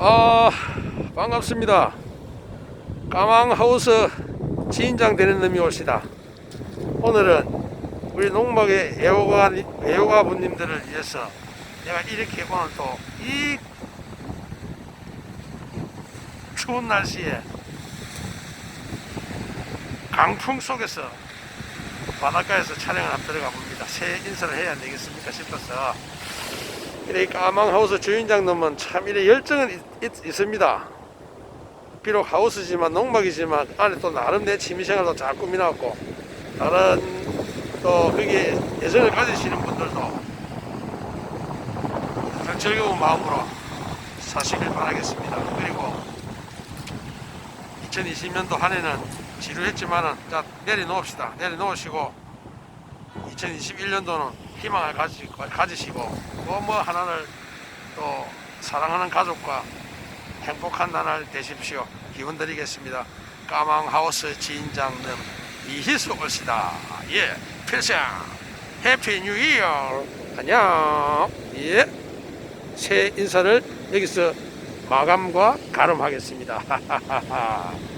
아 반갑습니다. 까망하우스 지인장 되는 놈이 올시다. 오늘은 우리 농막의 애호가 애호가분님들을 위해서 내가 이렇게 오늘 또 이 추운 날씨에 강풍 속에서 바닷가에서 촬영을 들어가 봅니다. 새 인사를 해야 되겠습니까 싶어서 이래 까망 하우스 주인장 놈은 참 이래 열정은 있, 있, 습니다 비록 하우스지만 농막이지만 안에 또 나름 내 취미생활도 잘 꾸미놨고 다른 또 거기에 애정을 가지시는 분들도 참 즐거운 마음으로 사시길 바라겠습니다. 그리고 2020년도 한 해는 지루했지만은 자 내려놓읍시다. 내려놓으시고 2021년도는 희망을 가지, 가지시고 또 뭐 하나를 또 사랑하는 가족과 행복한 나날 되십시오. 기원 드리겠습니다. 까망하우스 지인장님 이희수 올시다. 예, 필상 해피 뉴 이어. 안녕. 예. 새 인사를 여기서 마감과 가름하겠습니다.